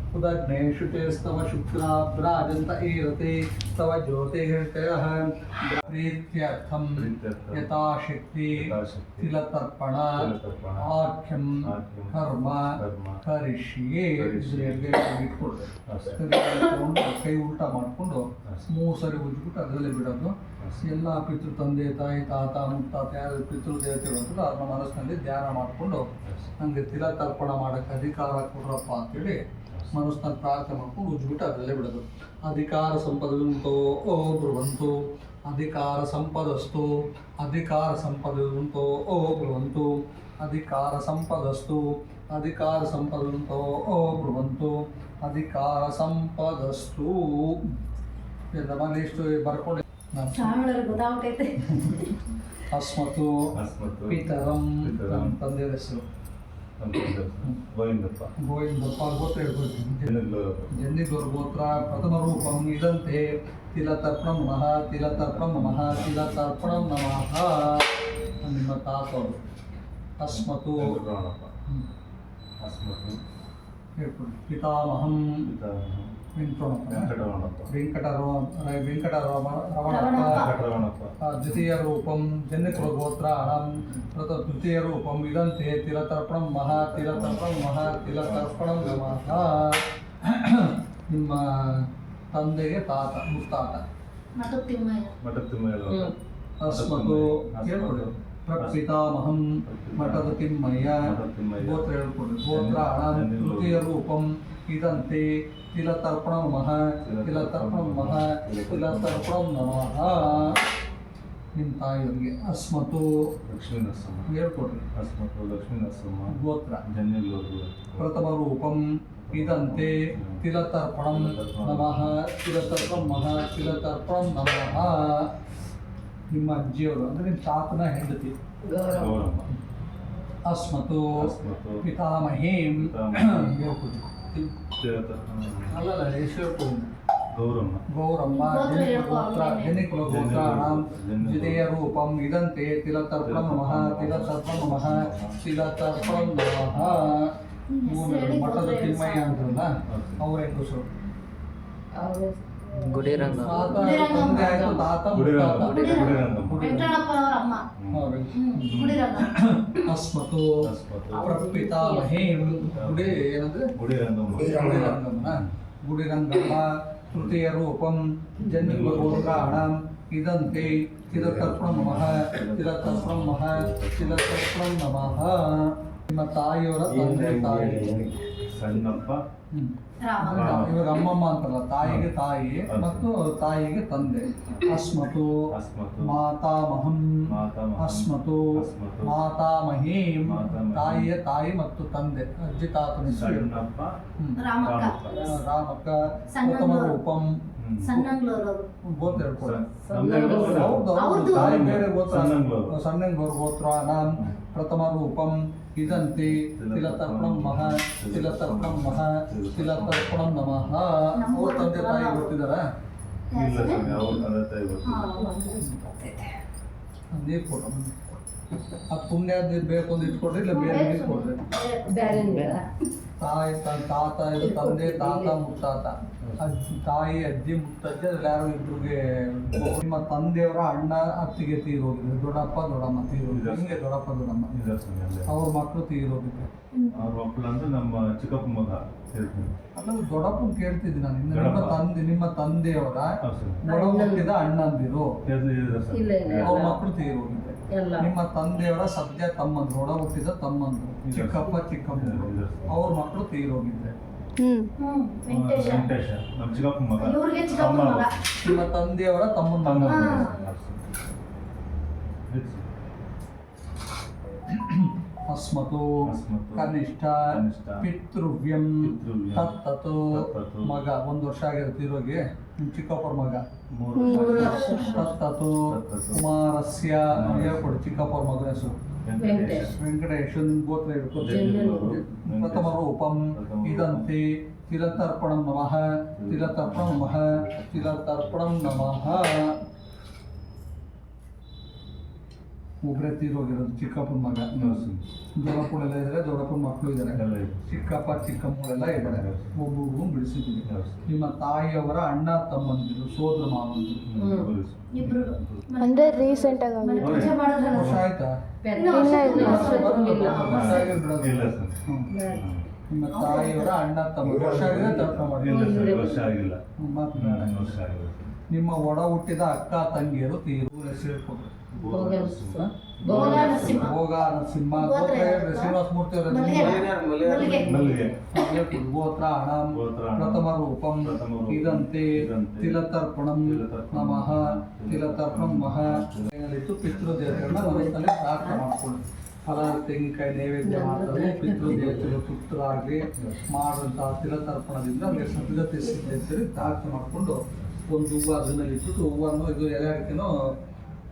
ಉದಗ್ನೇ ಶುಚಿಸ್ತವ ಶುಕ್ರಾಬ್ರಾಜಂತ ಏರತೆ ತವ ಜ್ಯೋತಿರ್ಕಯಃ ಪ್ರೀತ್ಯರ್ಥಂ ಯಥಾಶಕ್ತಿ ತಿಲತರ್ಪಣ ತಿಲತರ್ಪಣ ಆಖ್ಯಂ ಕರ್ಮ ಕರಿಷ್ಯೆ. ಇಟ್ಕೊಂಡು ಕೈ ಊಟ ಮಾಡಿಕೊಂಡು ಮೂಸರಿ ಮೂರು ಸರಿ ಉಜ್ಬಿಟ್ಟು ಅದರಲ್ಲಿ ಬಿಡೋದು. ಎಲ್ಲ ಪಿತೃ ತಂದೆ ತಾಯಿ ತಾತ ಮುತ್ತಾತ ಯಾರು ಪಿತೃ ದೇವತೆ ಅಂತಲೂ ಅದನ್ನ ಮನಸ್ಸಿನಲ್ಲಿ ಧ್ಯಾನ ಮಾಡಿಕೊಂಡು ನನಗೆ ತಿಲ ತರ್ಪಣ ಮಾಡೋಕ್ಕೆ ಅಧಿಕಾರ ಕೊಡ್ರಪ್ಪ ಅಂತೇಳಿ ಮನಸ್ಸಿನಲ್ಲಿ ಪ್ರಾರ್ಥನೆ ಮಾಡ್ಕೊಂಡು ಉಜ್ಜಿಬಿಟ್ಟು ಅದರಲ್ಲೇ ಬಿಡೋದು. ಅಧಿಕಾರ ಸಂಪದಂತೋ ಓ ಬರುವಂತು ಅಧಿಕಾರ ಸಂಪದಸ್ತು ಅಧಿಕಾರ ಸಂಪದಂತೋ ಓ ಬರುವಂತು ಅಧಿಕಾರ ಸಂಪದಸ್ತು ಅಧಿಕಾರ ಸಂಪದಂತೋ ಓ ಬರುವಂತು ಅಧಿಕಾರ ಸಂಪದಸ್ತು. ಎಲ್ಲ ಮನೆ ಇಷ್ಟು ಬರ್ಕೊಂಡು ಅಸ್ಮತ್ತು ಪಿತರಂ. ನಮ್ಮ ತಂದೆ ಹೆಸರು. ಗೋವಿಂದಪ್ಪ ಗೋವಿಂದಪ್ಪ ಗೋತ್ರ ಹೇಳ್ಕೊಳ್ತೀನಿ ಜನಗ್ಲೋರಪ್ಪ ಜನ್ನಿಗೋರ್ ಗೋತ್ರ ಪ್ರಥಮ ರೂಪಂ ಇದಂತೆ ತಿಲತರ್ಪಣಂ ನಮಃ ತಿಲತರ್ಪಣಂ ನಮಃ ತಿಲತರ್ಪಣಂ ನಮಃ ನಿಮ್ಮ ತಾತವರು ಅಸ್ಮತ್ತು ವೆಂಕಟರಮಣಪ್ಪ ಹ್ಮ್. ಅಸ್ಮತ್ತು ಹೇಳ್ಕೊಡಿ ಪಿತಾಮಹಂ ಪಿತಾಮಹ ವಿଙ୍କಟರ ವಂತ ವಿಂಕಟರ ವಂತ ವಿಂಕಟರ ವಂತ ರೂಪಂ ಜನ್ನಕ ಗೋತ್ರಾahanam ತೃತೀಯ ರೂಪಂ ವಿದಂ ತೇ ತಿರ ತarpಣಂ ನಿಮ್ಮ ತಂದೆಯ ಪಾತಾ ಉತ್ತರ ಮತ ತುಮಯ ಮತ ತುಮಯ ವಸ್ಮಕೋ ಪ್ರಪ್ತಾಮಹಂ ಮಠವತಿಂ ಮಯಾ ಗೋತ್ರೇಣ ಗೋತ್ರಾahanam ರೂಪಂ ಇದಂತೆ ತಿಲತರ್ಪಣಂ ಮಹ ತಿಲತರ್ಪಣಂ ಮಹ ತಿಲತರ್ಪಣಂ ನಮಃ. ನಿಮ್ಮ ತಾಯಿಯವರಿಗೆ ಅಸ್ಮತು ಲಕ್ಷ್ಮೀ ನರಸಮ್ಮ ಹೇಳ್ಕೊಡ್ರಿ. ಅಸ್ಮತು ಲಕ್ಷ್ಮೀ ನರಸಮ್ಮ ಗೋತ್ರ. ಜನ್ಯಗ್ಲೋರು ಪ್ರಥಮ ರೂಪಂ ಇದಂತೆ ತಿಲತರ್ಪಣಂ ನಮಃ ತಿಲತರ್ಪಣಂ ಮಹ ತಿಲತರ್ಪಣಂ ನಮಃ. ನಿಮ್ಮ ಅಜ್ಜಿಯವರು ಅಂದರೆ ನಿಮ್ಮ ತಾತನ ಹೆಂಡತಿ. ಅಸ್ಮತು ಪಿತಾಮಹೀಂ. ಪಿತಾಮಹೀಂ. ಅಲ್ಲಲ್ಲ ಹೇಳ್ಕೊಡಿ ಗೌರಮ್ಮ. ಗೌರಮ್ಮ ಗೋತ್ರ ಹೇಳ್ಕೊ, ಜನಿಕುಲಗೋತ್ರ ಅವ್ರೇನೆ. ಜನಿಕುಲಗೋತ್ರಾಣಂ ದ್ವಿತೀಯ ರೂಪಂ ಇದಂತೆ ತಿಲತರ್ಪಣ ನಮಃ ತಿಲತರ್ಪಣ ನಮಃ ತಿಲತರ್ಪಣ ನಮಃ ಮಠದ ತಿಮ್ಮಯ್ಯ ಹೇಳ್ಸು. ಅಂದ್ರಲ್ಲ ಅವ್ರ ಹೆಂಗಸರು ಗುಡಿರಂಗ ತಾತ ಗುಡಿರಂಗಮ್ಮ. ತಂದೆ ಆಯ್ತು ತಾತ ಗುಡಿರಂಗ ಮುತ್ತಾತ. ಗುಡಿರಂಗಮ್ಮ ವೆಂಕಟಣ್ಣಪ್ಪನವರ ಅಮ್ಮ ಹೌದು. ಹ್ಮ್ ಗುಡಿರಂಗ ಅಸ್ಮತು ಅಸ್ಮತ್ತು ಪ್ರಪಿತಾಮಹೀಂ ಗುಡಿ ಏನಂದ್ರೆ ಗುಡಿರಂಗಮ್ಮ ಗುಡಿರಂಗಮ್ಮನ ಗುಡಿರಂಗಮ್ಮ ತೃತೀಯ ರೂಪಂ ಜನ್ಮಗೋತ್ರಾಣಂ ಇದಂತೆ ತಿಲತರ್ಪಣಂ ನಮಃ ತಿಲತರ್ಪಣಂ ನಮಃ ತಿಲತರ್ಪಣಂ ನಮಃ ನಿಮ್ಮ ತಾಯಿಯವರ ತಂದೆ ತಾಯಿ ಸಣ್ಣಪ್ಪ. ಇವಾಗ ಅಮ್ಮಮ್ಮ ಅಂತಲ್ಲ ತಾಯಿಗೆ ತಾಯಿ ಮತ್ತು ತಾಯಿಗೆ ತಂದೆ. ಅಸ್ಮತು ಮಾತಾಮಹಂ. ಅಸ್ಮತು. ಮಾತಾಮಹೀಂ. ತಾಯಿಯ ತಾಯಿ ಮತ್ತು ತಂದೆ. ಅಜ್ಜಿ ತಾತನ ಹೆಸರು ಸಣ್ಣಪ್ಪ ರಾಮಕ್ಕ. ರಾಮಪ್ಪ. ರಾಮಕ್ಕ. ಸಣ್ಣಂಗ್ಳೂರವರು. ಗೋತ್ರ. ತಾಯಿ ಬೇರೆ ಗೋತ್ರ. ಸಣ್ಣಂಗ್ಳೂರು. ಗೋತ್ರಾಣಂ ಪ್ರಥಮ ರೂಪಂ. ಇದಂತೆ ತಿಲತರ್ಪಣಂ ಮಹ ತಿಲತರ್ಪಣಂ ಮಹ ತಿಲತರ್ಪಣಂ ನಮಃ ಅವ್ರ ತಂದೆ ತಾಯಿ ಗೊತ್ತಿದಾರ ಅದು ಪುಣ್ಯ ಬೇಕು ಅಂತ ಇಟ್ಕೊಡ್ರಿ ಇಲ್ಲ ಬೇರೆ ಇಟ್ಕೊಡ್ರಿ ಕೊಡ್ರಿ ತಾಯಿ ತನ್ನ ತಾತ ಇದು ತಂದೆ ತಾತ ಮುತ್ತಾತ. ಅಜ್ಜಿ ತಾಯಿ ಅಜ್ಜಿ ಮುತ್ತಜ್ಜಿ ಅದ್ರಲ್ಲಿ ಯಾರು ಇಬ್ರಿಗೆ ನಿಮ್ಮ ತಂದೆಯವರ ಅಣ್ಣ ಅತ್ತಿಗೆ ತೀರೋಗಿದ್ರು ದೊಡ್ಡಪ್ಪ ದೊಡ್ಡಮ್ಮ ತೀರೋಗಿದ್ರು ಹಿಂಗೆ ದೊಡ್ಡಪ್ಪ ದೊಡ್ಡಮ್ಮ? ಅವ್ರ ಮಕ್ಕಳು ತೀರೋಗಿದ್ರು ಅವ್ರ ಮಕ್ಕಳು ಅಂದ್ರೆ ನಮ್ಮ ಚಿಕ್ಕಪ್ಪ ಮಗ ಹೇಳ್ತೀನಿ. ಅಲ್ಲ ದೊಡ್ಡಪ್ಪನ ಕೇಳ್ತಿದ್ದೀನಿ ನಾನು. ಇನ್ನು ನಿಮ್ಮ ತಂದೆ ನಿಮ್ಮ ತಂದೆಯವರ ಒಡ ಅಣ್ಣಂದಿರು. ಅವ್ರ ಮಕ್ಕಳು ತೀರೋಗಿದ್ರು ಎಲ್ಲ ನಿಮ್ಮ ತಂದೆಯವರ ಸದ್ಯ ತಮ್ಮಂದ್ರು ಒಡ ಹುಟ್ಟಿದ ತಮ್ಮಂದ್ರು ಚಿಕ್ಕಪ್ಪ ಚಿಕ್ಕಮ್ಮ ಅವ್ರ ಮಕ್ಕಳು ತೀರೋಗಿದ್ರೆ. ನಿಮ್ಮ ತಂದೆಯವರ ತಮ್ಮನ ತಮ್ಮ. ಅಸ್ಮತು ಕನಿಷ್ಠ ಪಿತೃವ್ಯಂ ತತ್ತತು. ಮಗ ಒಂದು ವರ್ಷ ಆಗಿರುತ್ತೆ ಇರೋಗೆ ಚಿಕ್ಕಪ್ಪರ ಮಗ? ತತ್ತತು. ಕುಮಾರಸ್ಯ ಹೇಳ್ಕೊಡು ಚಿಕ್ಕಪ್ಪರ ಮಗನ ಹೆಸರು. ವೆಂಕಟೇಶ್. ಗೋತ್ರ. ಪ್ರಥಮ ರೂಪಂ. ಇದಂತೆ ತಿಲತರ್ಪಣಂ ನಮಃ. ತಿಲತರ್ಪಣಂ ನಮಃ. ತಿಲತರ್ಪಣಂ ನಮಃ. ಒಬ್ಬರೇ ತೀರೋಗಿರೋದು ಚಿಕ್ಕಪ್ಪನ ಮಗ ದೊಡ್ಡಪ್ಪಳೆಲ್ಲ ಇದ್ದಾರೆ ದೊಡ್ಡಪ್ಪನ ಮಕ್ಕಳು ಇದ್ದಾರೆ ಚಿಕ್ಕಪ್ಪ ಚಿಕ್ಕಮ್ಮಗಳೆಲ್ಲ ಇದ್ದಾರೆ ಒಬ್ಬೊಬ್ಬರು ಬಿಡಿಸಿದ್ದೀವಿ. ನಿಮ್ಮ ತಾಯಿಯವರ ಅಣ್ಣ ತಮ್ಮಂದಿರು ಸೋದರ ಮಾವಂದಿರು. ಅಂದ್ರೆ ರೀಸೆಂಟ್ ಆಗಿ ವರ್ಷ ಆಯ್ತಾ? ನಿಮ್ಮ ತಾಯಿಯವರ ಅಣ್ಣ ತಮ್ಮ ವರ್ಷ ಆಗಿದೆ ತರ್ಕ ಮಾಡಿ. ವರ್ಷ ಆಗಿಲ್ಲ. ಮತ್ತೆ ಹ್ಮ್, ವರ್ಷ ಆಗಿಲ್ಲ ಸರ್. ನಿಮ್ಮ ಒಡ ಹುಟ್ಟಿದ ಅಕ್ಕ ತಂಗಿಯರು ತೀರು. ಸೇರ್ಕೊಂಡು ಭೋಗ ನರಸಿಂಹ. ಭೋಗ ನರಸಿಂಹ. ಭೋಗ ನರಸಿಂಹ ಗೋತ್ರ ಅವರ? ಹಣಂ ಪ್ರಥಮ ರೂಪಂ. ಇದಂತೆ. ತಿಲತರ್ಪಣಂ ತಿಲತರ್ಪಣಂ. ನಮಃ. ತಿಲತರ್ಪಣಂ ಮಹ ಏನಿತ್ತು? ಪಿತೃದೇವತೆಗಳನ್ನ ಮನಸ್ಸಿನಲ್ಲಿ ಪ್ರಾರ್ಥನೆ ಮಾಡ್ಕೊಳ್ಳಿ ಫಲ ತೆಂಗಿನಕಾಯಿ ನೈವೇದ್ಯ ಪಿತೃದೇವತೆಗಳು ಮಾಡಿದಂತಹ ತಿಲತರ್ಪಣದಿಂದ ಅವರಿಗೆ ಸದ್ಗತಿ ಸಿದ್ಧಿ ಪ್ರಾರ್ಥನೆ ಮಾಡಿಕೊಂಡು ಒಂದು ಹೂವು ಅದನ್ನಲ್ಲಿ ಇಟ್ಟು ಹೂವನ್ನು ಇದು ಎಲೆ ಅಡಿಕೆನೋ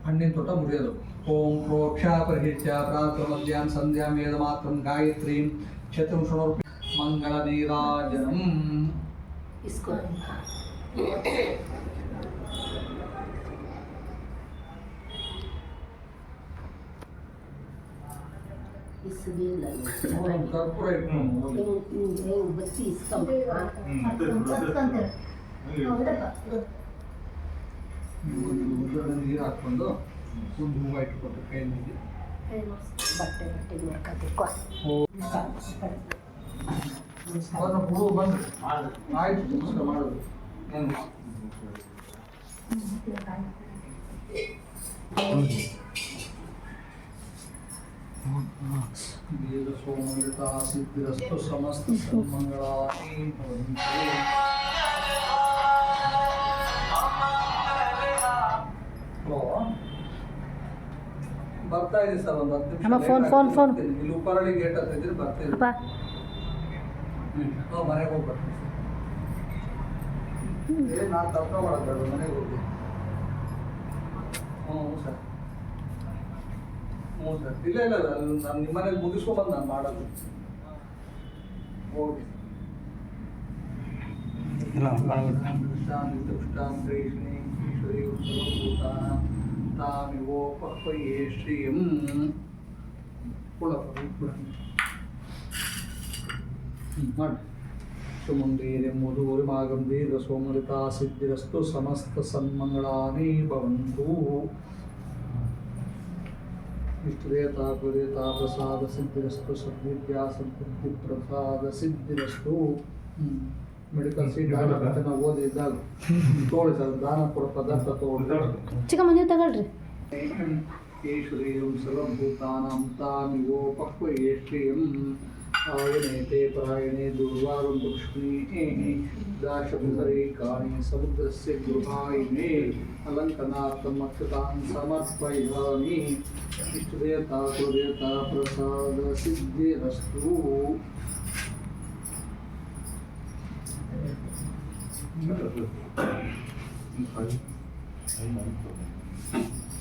ಹಣ್ಣಿನ ತೋಟ ಮುರಿಯೋದು ಓಂ ಪ್ರೋಕ್ಷ ಪರಿಹಿತ್ಯ ಪ್ರಾತಃ ಮಧ್ಯಾಹ್ನ ಸಂಧ್ಯಾ ವೇದ ಮಾತ್ರ ಗಾಯತ್ರೀಂ ಚತುರ್ಷಣೋರ್ ಮಂಗಳ ನೀರಾಜನಂ ಇಸ್ಕೊ ಇಸ್ಬಿಲ್ಲ ಕರ್ಪೂರ ಇಟ್ಕೊಂಡು ಬಸ್ಸಿ ಇಸ್ಕೊಂಬ ಹ್ಮ್, ಮತ್ತೆ ಮತ್ತೆ ಉದುರಿನ ನೀರು ಹಾಕ್ಕೊಂಡು ಒಂದು ಹೂವು ಇಟ್ಕೊಂಡು ಕೈಯಲ್ಲಿ ಬಟ್ಟೆ ಬಟ್ಟೆ ನೋಡ್ಕೊಬೇಕು ಅವನ್ನ ಹೂವು ಬಂದು ಆಯ್ತು ನಮಸ್ಕಾರ ಮಾಡೋದು ಏನು ವೇದ ಸೋಮಯುತ ಸಿದ್ಧಿರಸ್ತು ಸಮಸ್ತ ಸನ್ಮಂಗಳಾನಿ ಭವಂತು ಬರ್ತಾ ಇದೆ ಸರ್ ಒಂದು ಹತ್ತು ಅಮ್ಮ, ಫೋನ್, ಫೋನ್. ಫೋನ್. ಇಲ್ಲಿ ಉಪ್ಪರಳ್ಳಿ ಗೇಟ್ ಹತ್ರ ಇದ್ರೆ ಬರ್ತಾ ಇದೆ ಅಪ್ಪ ಹ್ಞೂ ಮನೆಗೆ ಹೋಗಿ ಬರ್ತೀನಿ ಏ ನಾನು ತಪ್ಪ ಮಾಡೋದು ಮನೆಗೆ ಹೋಗಿ ಹ್ಞೂ ಸರ್. ಹ್ಞೂ ಸರ್. ಇಲ್ಲ ಇಲ್ಲ ಇಲ್ಲ ನಾನು ನಿಮ್ಮ ಮನೇಲಿ ಮುಗಿಸ್ಕೊಂಬಂದು ನಾನು ಮಾಡೋದು. ಹೋಗಿ. ದೃಷ್ಟಾಂ ದೃಷ್ಟಾಂ ಸರ್ವಭೂತಾನಾಂ ತಾಮಿವೋಪಹ್ವಯೇ ಶ್ರೀಯಂ ಮಾಡಿ. ಸುಮಂಗೇರೆಂಬುದು ಮಾಗಂಭೀರ ಸೋಮಲಿತ ಸಿದ್ಧಿರಸ್ತು ಸಮಸ್ತ ಸನ್ಮಂಗಳಾನಿ ಭವಂತು. ಇಷ್ಟದೇತಾ ಕುದೇತಾ ಪ್ರಸಾದ ಸಿದ್ಧಿರಸ್ತು ಸದ್ವಿದ್ಯಾ ಸಂತೃಪ್ತಿ ಪ್ರಸಾದ ಸಿದ್ಧಿರಸ್ತು. ಮೆಡಿಕಲ್ ಸೀಟ್ ನಾವು ಓದಿದ್ದಾಗ ತೋಳಿ ಸರ್ ದಾನ ಕೊಡೋ ಪದಾರ್ಥ ತಗೊಳ್ಳಿ ಚಿಕ್ಕಮ್ಮ ನೀವು ತಗೊಳ್ರಿ ಈಶ್ವರೀಯಂ ಸರ್ವಭೂತಾನಾಂ ತಾಮಿವೋಪಹ್ವಯೇ ಶ್ರಿಯಂ ಆಯನೇತೆ ಪರಾಯಣೆ ದುರ್ವಾರಂ ಲಕ್ಷ್ಮೀ ದಾಶಭುತರೇಕಾಣಿ ಸಮುದ್ರಸ್ಯ ಗೃಹಾಯಿನೇ ಅಲಂಕನಾರ್ಥಂ ಅಕ್ಷತಾನ್ ಸಮರ್ಪಯಾಮಿ ಇಷ್ಟದೇವತಾ ಕುಲದೇವತಾ ಪ್ರಸಾದ ಸಿದ್ಧಿರಸ್ತು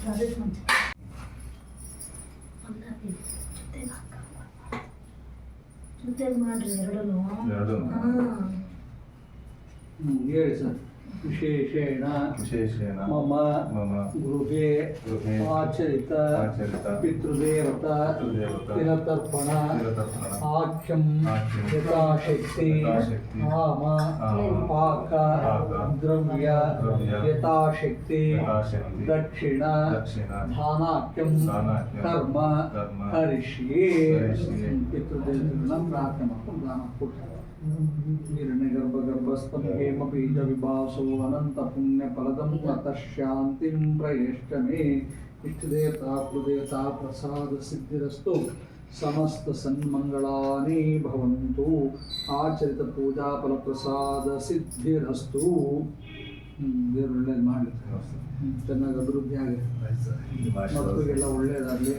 나를 만져. 만나기 저때가 아까워. 저때 말을 열어놓어. 열어놓어. 응, 이해했어. विशेषेण विशेषेण मम मम गृहे आचरित आचरित पितृदेवता तिलतर्पण आख्यं यथाशक्ति नाम पाक द्रव्य यथाशक्ति दक्षिण धानाख्यं कर्म करिष्ये पितृदेवतां प्रार्थनार्थं दानं कुर्मः ತತಃ ಶಾಂತಿಂ ಪ್ರಯಶ್ಚ ಮೇ ಇಷ್ಟದೇವತಾ ಕುಲದೇವತಾ ಪ್ರಸಾದ ಸಿದ್ಧಿರಸ್ತು ಸಮಸ್ತ ಸನ್ಮಂಗಳಾನಿ ಭವಂತು ಆಚರಿತ ಪೂಜಾ ಫಲ ಪ್ರಸಾದ ಸಿದ್ಧಿರಸ್ತು ಹ್ಮ್, ದೇವ್ರು ಒಳ್ಳೇದು ಮಾಡಲಿ ಚೆನ್ನಾಗಿ ಅಭಿವೃದ್ಧಿ ಆಗಿದೆ. ಮಕ್ಕಳಿಗೆಲ್ಲ ಒಳ್ಳೆಯದಾಗಲಿ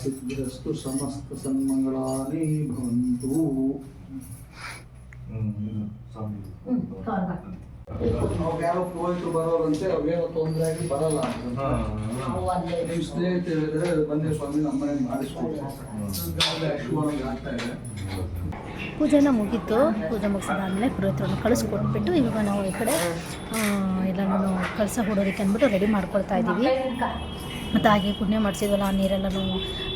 ಸಿದ್ಧಿರಸ್ತು ಸಮಸ್ತ ಸನ್ಮಂಗಳಾನಿ ಭವಂತು. ಅವಾಗ ಯಾವ ಪುರೋಹಿತರು ಬರೋರಂತೆ ಅವ್ಯಾವ ತೊಂದರೆ ಆಗಿ ಬರಲ್ಲ. ನಿಮ್ಮ ಸ್ನೇಹಿತರು ಹೇಳಿದ್ರೆ ಬಂದೆ ಸ್ವಾಮಿ ನಮ್ಮನೆ ಮಾಡಿಸ್ಕೊಡ್ತಾರೆ ಆಗ್ತಾ ಇದೆ. ಪೂಜೆನ ಮುಗೀತು. ಪೂಜೆ ಮುಗಿಸಿದಾದ್ಮೇಲೆ ಪುರೋಹಿತರನ್ನು ಕಳಿಸ್ಕೊಟ್ಬಿಟ್ಟು ಇವಾಗ ನಾವು ಈ ಕಡೆ ಎಲ್ಲನೂ ಕಳಸ ಹೊಡೋದಕ್ಕೆ ಅಂದ್ಬಿಟ್ಟು ರೆಡಿ ಮಾಡ್ಕೊಳ್ತಾ ಇದ್ದೀವಿ. ಮತ್ತು ಹಾಗೆ ಪುಣ್ಯ ಮಾಡಿಸಿದ್ವಲ್ಲ ಆ ನೀರೆಲ್ಲನೂ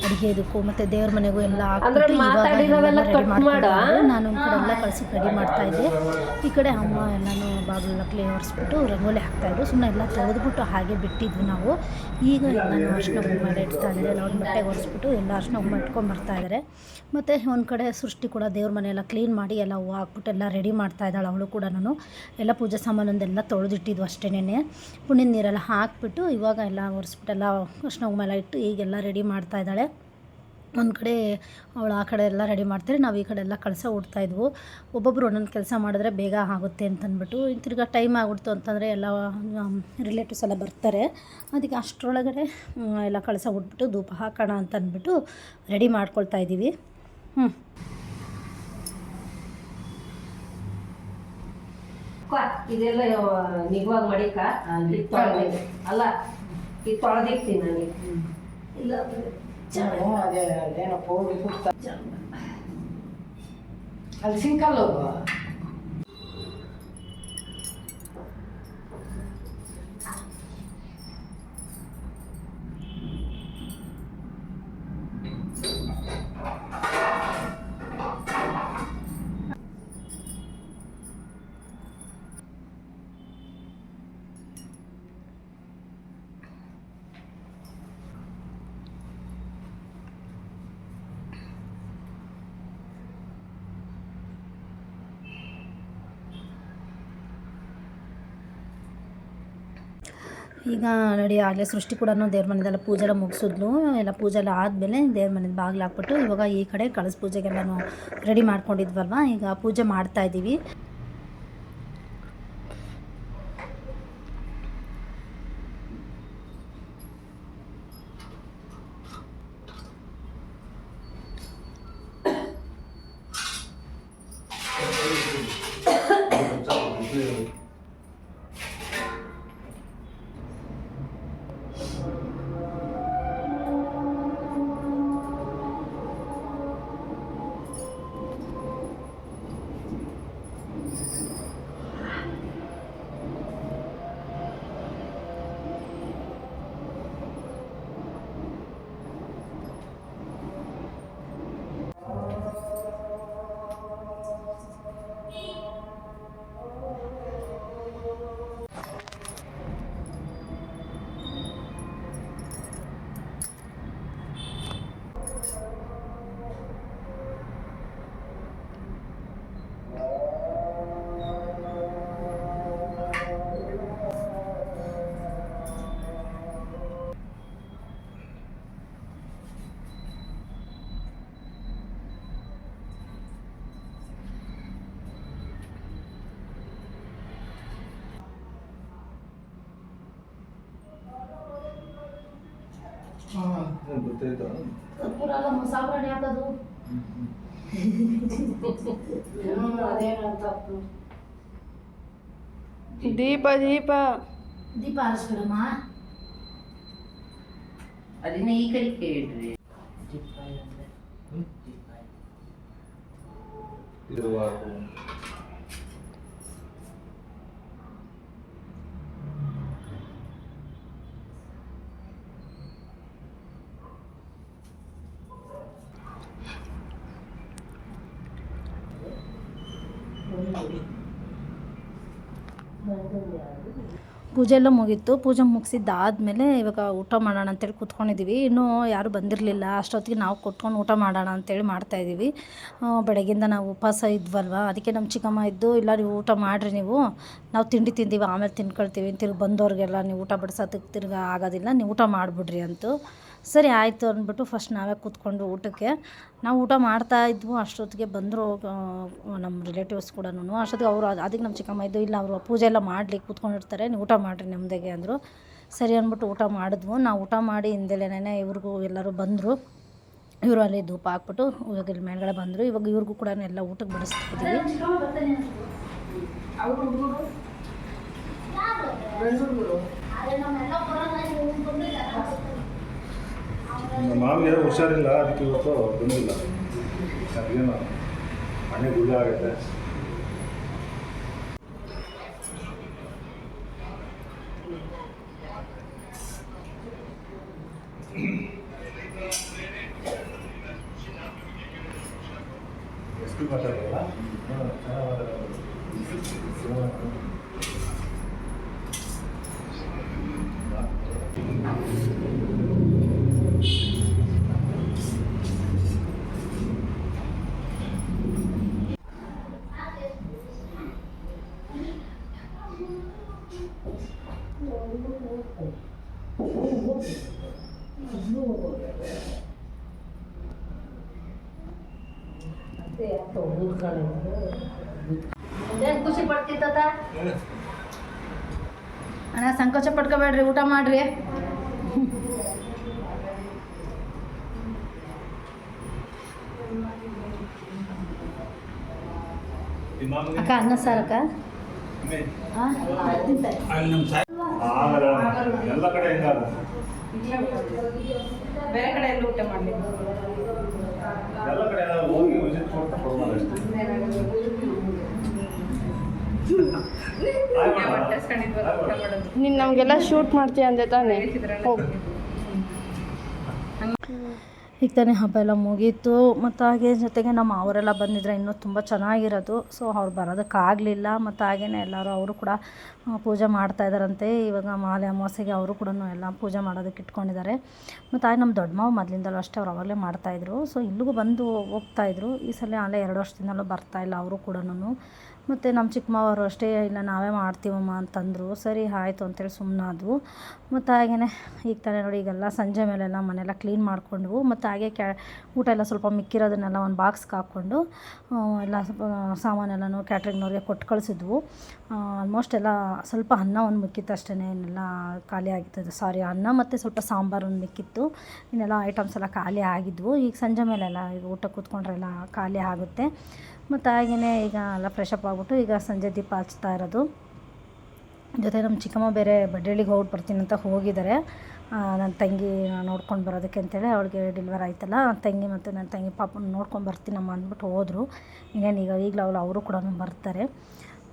ಅಡುಗೆದಕ್ಕೂ ಮತ್ತು ದೇವ್ರ ಮನೆಗೂ ಎಲ್ಲ ರೆಡಿ ಮಾಡ್ಕೊಂಡು ನಾನು ಒಂದು ಕಡೆ ಎಲ್ಲ ಕಳಿಸಿ ರೆಡಿ ಮಾಡ್ತಾ ಇದ್ದೆ. ಈ ಕಡೆ ಅಮ್ಮ ಎಲ್ಲನೂ ಬಾಗಿಲೆಲ್ಲ ಕ್ಲೀನ್ ಒರೆಸ್ಬಿಟ್ಟು ರಂಗೋಲಿ ಹಾಕ್ತಾಯಿದ್ರು ಸುಮ್ಮನೆ ಎಲ್ಲ ತೆಗೆದ್ಬಿಟ್ಟು ಹಾಗೆ ಬಿಟ್ಟಿದ್ವಿ ನಾವು. ಈಗ ಎಲ್ಲನೂ ಅರ್ಶಿನ ಕುಂಕುಮ ಮಾಡಿ ಇಡ್ತಾ ಇದ್ದಾರೆ. ಎಲ್ಲ ಒಂದು ಬಟ್ಟೆಗೆ ಒರೆಸ್ಬಿಟ್ಟು ಎಲ್ಲ ಅರ್ಶಿನ ಕುಂಕುಮ ಇಟ್ಕೊಂಡು ಇದ್ದಾರೆ. ಮತ್ತು ಒಂದು ಕಡೆ ಸೃಷ್ಟಿ ಕೂಡ ದೇವ್ರ ಮನೆಯೆಲ್ಲ ಕ್ಲೀನ್ ಮಾಡಿ ಎಲ್ಲ ಹೂವು ಹಾಕ್ಬಿಟ್ಟು ಎಲ್ಲ ರೆಡಿ ಮಾಡ್ತಾ ಇದ್ದಾಳೆ ಅವಳು ಕೂಡ ನಾನು ಎಲ್ಲ ಪೂಜೆ ಸಾಮಾನೊಂದೆಲ್ಲ ತೊಳೆದಿಟ್ಟಿದ್ವು ಅಷ್ಟೇನೆ ಪುಣ್ಯದ ನೀರೆಲ್ಲ ಹಾಕ್ಬಿಟ್ಟು ಇವಾಗ ಎಲ್ಲ ಒರೆಸ್ಬಿಟ್ಟು ಎಲ್ಲ ಅರ್ಶಿನ ಮೇಲೆ ಇಟ್ಟು ಈಗೆಲ್ಲ ರೆಡಿ ಮಾಡ್ತಾ ಇದ್ದಾಳೆ. ಒಂದು ಕಡೆ ಅವಳು ಆ ಕಡೆ ಎಲ್ಲ ರೆಡಿ ಮಾಡ್ತಾರೆ. ನಾವು ಈ ಕಡೆ ಎಲ್ಲ ಕಳಸ ಉಡ್ತಾಯಿದ್ವು ಒಬ್ಬೊಬ್ಬರು ಒಂದೊಂದು ಕೆಲಸ ಮಾಡಿದ್ರೆ ಬೇಗ ಆಗುತ್ತೆ ಅಂತಂದ್ಬಿಟ್ಟು ತಿರ್ಗಾ ಟೈಮ್ ಆಗ್ಬಿಡ್ತು ಅಂತಂದರೆ ಎಲ್ಲ ರಿಲೇಟಿವ್ಸ್ ಎಲ್ಲ ಬರ್ತಾರೆ. ಅದಕ್ಕೆ ಅಷ್ಟರೊಳಗಡೆ ಎಲ್ಲ ಕಳಸ ಉಟ್ಬಿಟ್ಟು ಧೂಪ ಹಾಕೋಣ ಅಂತಂದ್ಬಿಟ್ಟು ರೆಡಿ ಮಾಡ್ಕೊಳ್ತಾ ಇದ್ದೀವಿ. ಹ್ಞೂ ಇದೆಲ್ಲ ನಿಗವಾಗಿ ಮಡಿಕ? ತೊಳೆದಿದ್ದೆ ಅಲ್ಲ ಇದು ತೊಳೆದಿಕ್ತೀನಿ ನನಗೆ ಇಲ್ಲ ಅಂದ್ರೆ ಅಲ್ಲಿ ಸಿಂಕಲ್ ಈಗ ನೋಡಿ, ಆಗಲೇ ಸೃಷ್ಟಿ ಕೂಡ ದೇವ್ರ ಮನೆದೆಲ್ಲ ಪೂಜೆ ಎಲ್ಲ ಮುಗಿಸಿದ್ಲು. ಎಲ್ಲ ಪೂಜೆ ಎಲ್ಲ ಆದಮೇಲೆ ದೇವ್ರ ಮನೆದು ಬಾಗಿಲು ಹಾಕ್ಬಿಟ್ಟು ಇವಾಗ ಈ ಕಡೆ ಕಳಸ ಪೂಜೆಗೆಲ್ಲನೂ ರೆಡಿ ಮಾಡ್ಕೊಂಡಿದ್ವಲ್ವ? ಈಗ ಪೂಜೆ ಮಾಡ್ತಾ ಇದ್ದೀವಿ ಗೊತ್ತಾಯ್ತಾ ಸಾಂಬ್ರಾಣಿ ಹಾಕೋದು ದೀಪ ದೀಪ. ದೀಪ ಹರಿಸ್ಬಿಡಮ್ಮ ಅದನ್ನ ಈ ಕಡೆ ಕೇಳ್ರಿ. ಇದು ಪೂಜೆ ಎಲ್ಲ ಮುಗೀತು. ಪೂಜೆ ಮುಗಿಸಿದ್ದಾದಮೇಲೆ ಇವಾಗ ಊಟ ಮಾಡೋಣ ಅಂತೇಳಿ ಕೂತ್ಕೊಂಡಿದ್ದೀವಿ ಇನ್ನೂ ಯಾರೂ ಬಂದಿರಲಿಲ್ಲ. ಅಷ್ಟೊತ್ತಿಗೆ ನಾವು ಕೊಟ್ಕೊಂಡು ಊಟ ಮಾಡೋಣ ಅಂತೇಳಿ ಮಾಡ್ತಾಯಿದ್ದೀವಿ ಬೆಳಗ್ಗಿಂದ ನಾವು ಉಪವಾಸ ಇದ್ವಲ್ವ? ಅದಕ್ಕೆ ನಮ್ಮ ಚಿಕ್ಕಮ್ಮ ಇದ್ದು, ಇಲ್ಲ, ನೀವು ಊಟ ಮಾಡಿರಿ ನೀವು. ನಾವು ತಿಂಡಿ ತಿಂದೀವಿ, ಆಮೇಲೆ ತಿನ್ಕೊಳ್ತೀವಿ ತಿರ್ಗಿ ಬಂದವ್ರಿಗೆಲ್ಲ ನೀವು ಊಟ ಬಡ್ಸೋದಕ್ಕೆ ತಿರ್ಗಿ ಆಗೋದಿಲ್ಲ. ನೀವು ಊಟ ಮಾಡಿಬಿಡ್ರಿ ಅಂತು. ಸರಿ ಆಯಿತು ಅಂದ್ಬಿಟ್ಟು ಫಸ್ಟ್ ನಾವೇ ಕೂತ್ಕೊಂಡು ಊಟಕ್ಕೆ. ನಾವು ಊಟ ಮಾಡ್ತಾ ಇದ್ವು ಅಷ್ಟೊತ್ತಿಗೆ ಬಂದರು ನಮ್ಮ ರಿಲೇಟಿವ್ಸ್ ಕೂಡ ಅಷ್ಟೊತ್ತಿಗೆ ಅವರು ಅದಕ್ಕೆ ನಮ್ಮ ಚಿಕ್ಕಮ್ಮ ಇದ್ದು ಇಲ್ಲ ಅವರು ಪೂಜೆ ಎಲ್ಲ ಮಾಡ್ಲಿಕ್ಕೆ ಕೂತ್ಕೊಂಡಿರ್ತಾರೆ ನೀವು ಊಟ ಮಾಡಿರಿ ನೆಮ್ಮದಿಗೆ ಅಂದರು. ಸರಿ ಅಂದ್ಬಿಟ್ಟು ಊಟ ಮಾಡಿದ್ವು. ನಾವು ಊಟ ಮಾಡಿ ಹಿಂದೆಲೇನೇ ಇವ್ರಿಗೂ ಎಲ್ಲರೂ ಬಂದರು. ಇವರು ಅಲ್ಲಿ ಧೂಪ ಹಾಕ್ಬಿಟ್ಟು ಇವಾಗ ಇಲ್ಲಿ ಮೇಲ್ಗಡೆ ಬಂದರು. ಇವಾಗ ಇವ್ರಿಗೂ ಕೂಡ ಎಲ್ಲ ಊಟಕ್ಕೆ ಬಡಿಸ್ತಾ ಇದ್ದೀವಿ ನಮ್ಮ ಮಾವಿಗೆ ಹುಷಾರಿಲ್ಲ ಅದಕ್ಕೆ ಇವತ್ತು ಬಂದಿಲ್ಲ. ಅದೇನು ಮನೆ ಗುಳ್ಳ ಆಗುತ್ತೆ. ಎಷ್ಟು ಮಾತಾಡಲ್ಲ ಖುಷಿ ಪಡ್ತಿತ್ತ ಅಣ್ಣ ಸಂಕೋಚ ಪಡ್ಕೋಬೇಡ್ರಿ ಊಟ ಮಾಡ್ರಿ. ಅಕ್ಕ ಅನ್ನ ಸಾರಕ್ಕ ಅಕ್ಕ. ಎಲ್ಲ ಕಡೆ ಬೇರೆ ಕಡೆ ಎಲ್ಲ ಊಟ ಮಾಡ್ಲಿ. ಎಲ್ಲ ಕಡೆ ಹೋಗಿ ವಿಸಿಟ್ ಕೊಟ್ಟು ಕೊಡೋಣ ಅಷ್ಟೇ ಹಾಯ್ ಮಾಡ. ನೀನು ನಮಗೆಲ್ಲ ಶೂಟ್ ಮಾಡ್ತೀಯ ಅಂದೆ ತಾನೆ. ಈಗ ತಾನೇ ಹಬ್ಬ ಎಲ್ಲ ಮುಗೀತು. ಮತ್ತು ಹಾಗೆ ಜೊತೆಗೆ ನಮ್ಮ ಅವರೆಲ್ಲ ಬಂದಿದ್ರೆ ಇನ್ನೂ ತುಂಬ ಚೆನ್ನಾಗಿರೋದು. ಸೊ ಅವ್ರು ಬರೋದಕ್ಕಾಗಲಿಲ್ಲ ಮತ್ತು ಹಾಗೆಯೇ ಎಲ್ಲರೂ ಅವರು ಕೂಡ ಪೂಜೆ ಮಾಡ್ತಾ ಇದ್ದಾರಂತೆ. ಇವಾಗ ಮಾಲೆ ಅಮಾವಾಸ್ಯೆಗೆ ಅವರು ಕೂಡ ಎಲ್ಲ ಪೂಜೆ ಮಾಡೋದಕ್ಕೆ ಇಟ್ಕೊಂಡಿದ್ದಾರೆ. ಮತ್ತು ಹಾಗೆ ನಮ್ಮ ದೊಡ್ಡ ಮಾವು ಮೊದಲಿಂದಲೂ ಅಷ್ಟೇ ಅವ್ರು ಅವಾಗಲೇ ಮಾಡ್ತಾಯಿದ್ರು ಸೊ ಇಲ್ಲಿಗೂ ಬಂದು ಹೋಗ್ತಾಯಿದ್ರು ಈ ಸಲ ಅಲ್ಲೇ ಎರಡು ವರ್ಷದಿಂದಲೂ ಬರ್ತಾಯಿಲ್ಲ ಅವರು ಕೂಡ ಮತ್ತು ನಮ್ಮ ಚಿಕ್ಕಮ್ಮವರು ಅಷ್ಟೇ ಇಲ್ಲ ನಾವೇ ಮಾಡ್ತೀವಮ್ಮ ಅಂತಂದರು. ಸರಿ, ಆಯಿತು ಅಂತೇಳಿ ಸುಮ್ಮನಾದ್ವು ಮತ್ತು ಹಾಗೆಯೇ ಈಗ ತಾನೇ ನೋಡಿ, ಈಗೆಲ್ಲ ಸಂಜೆ ಮೇಲೆಲ್ಲ ಮನೆಯೆಲ್ಲ ಕ್ಲೀನ್ ಮಾಡಿಕೊಂಡ್ವು. ಮತ್ತು ಹಾಗೆ ಕ್ಯಾ, ಊಟ ಎಲ್ಲ ಸ್ವಲ್ಪ ಮಿಕ್ಕಿರೋದನ್ನೆಲ್ಲ ಒಂದು ಬಾಕ್ಸ್ಗೆ ಹಾಕ್ಕೊಂಡು ಎಲ್ಲ ಸಾಮಾನೆಲ್ಲನೂ ಕ್ಯಾಟ್ರಿಂಗ್ನವ್ರಿಗೆ ಕೊಟ್ಟು ಕಳಿಸಿದ್ವು. ಆಲ್ಮೋಸ್ಟ್ ಎಲ್ಲ ಸ್ವಲ್ಪ ಅನ್ನ ಒಂದು ಮಿಕ್ಕಿತ್ತು ಅಷ್ಟೇ ಇನ್ನೆಲ್ಲ ಖಾಲಿ ಆಗಿತ್ತು ಸಾರಿ ಅನ್ನ ಮತ್ತು ಸ್ವಲ್ಪ ಸಾಂಬಾರು ಒಂದು ಮಿಕ್ಕಿತ್ತು. ಇನ್ನೆಲ್ಲ ಐಟಮ್ಸ್ ಎಲ್ಲ ಖಾಲಿ ಆಗಿದ್ವು. ಈಗ ಸಂಜೆ ಮೇಲೆಲ್ಲ ಈಗ ಊಟ ಕೂತ್ಕೊಂಡ್ರೆಲ್ಲ ಖಾಲಿ ಆಗುತ್ತೆ. ಮತ್ತು ಹಾಗೆಯೇ ಈಗ ಎಲ್ಲ ಫ್ರೆಶ್ ಅಪ್ ಆಗಿಬಿಟ್ಟು ಈಗ ಸಂಜೆ ದೀಪ ಹಚ್ತಾ ಇರೋದು. ಜೊತೆ ನಮ್ಮ ಚಿಕ್ಕಮ್ಮ ಬೇರೆ ಬಡ್ಡಳ್ಳಿಗೆ ಹೋಗಿ ಬರ್ತೀನಿ ಅಂತ ಹೋಗಿದ್ದಾರೆ ನನ್ನ ತಂಗಿ ನೋಡ್ಕೊಂಡು ಬರೋದಕ್ಕೆ ಅಂತೇಳಿ ಅವಳಿಗೆ ಡೆಲಿವರ್ ಆಯ್ತಲ್ಲ ನನ್ನ ತಂಗಿ ಮತ್ತು ನನ್ನ ತಂಗಿ ಪಾಪ ನೋಡ್ಕೊಂಡು ಬರ್ತೀನಮ್ಮ ಅಂದ್ಬಿಟ್ಟು ಹೋದರು. ಇನ್ನೇನು ಈಗ ಈಗಲೂ ಅವಳು ಅವರು ಕೂಡ ಬರ್ತಾರೆ.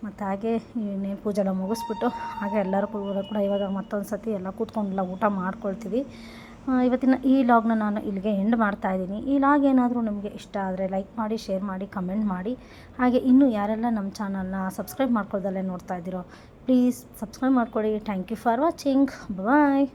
ಮತ್ತು ಹಾಗೆ ಇನ್ನೇನು ಪೂಜೆ ಎಲ್ಲ ಮುಗಿಸ್ಬಿಟ್ಟು ಹಾಗೆ ಎಲ್ಲರೂ ಕೂಡ ಇವಾಗ ಮತ್ತೊಂದು ಸತಿ ಎಲ್ಲ ಕೂತ್ಕೊಂಡೆಲ್ಲ ಊಟ ಮಾಡ್ಕೊಳ್ತೀವಿ. ಇವತ್ತಿನ ಈ ಲಾಗ್ನ ನಾನು ಇಲ್ಲಿಗೆ ಎಂಡ್ ಮಾಡ್ತಾ ಇದ್ದೀನಿ. ಈ ಲಾಗ್ ಏನಾದರೂ ನಿಮಗೆ ಇಷ್ಟ ಆದರೆ ಲೈಕ್ ಮಾಡಿ ಶೇರ್ ಮಾಡಿ ಕಮೆಂಟ್ ಮಾಡಿ. ಹಾಗೆ ಇನ್ನೂ ಯಾರೆಲ್ಲ ನಮ್ಮ ಚಾನಲ್ನ ಸಬ್ಸ್ಕ್ರೈಬ್ ಮಾಡ್ಕೊಳ್ದಲ್ಲೇ ನೋಡ್ತಾ ಇದ್ದೀರೋ ಪ್ಲೀಸ್ ಸಬ್ಸ್ಕ್ರೈಬ್ ಮಾಡ್ಕೊಳ್ಳಿ thank you for watching bye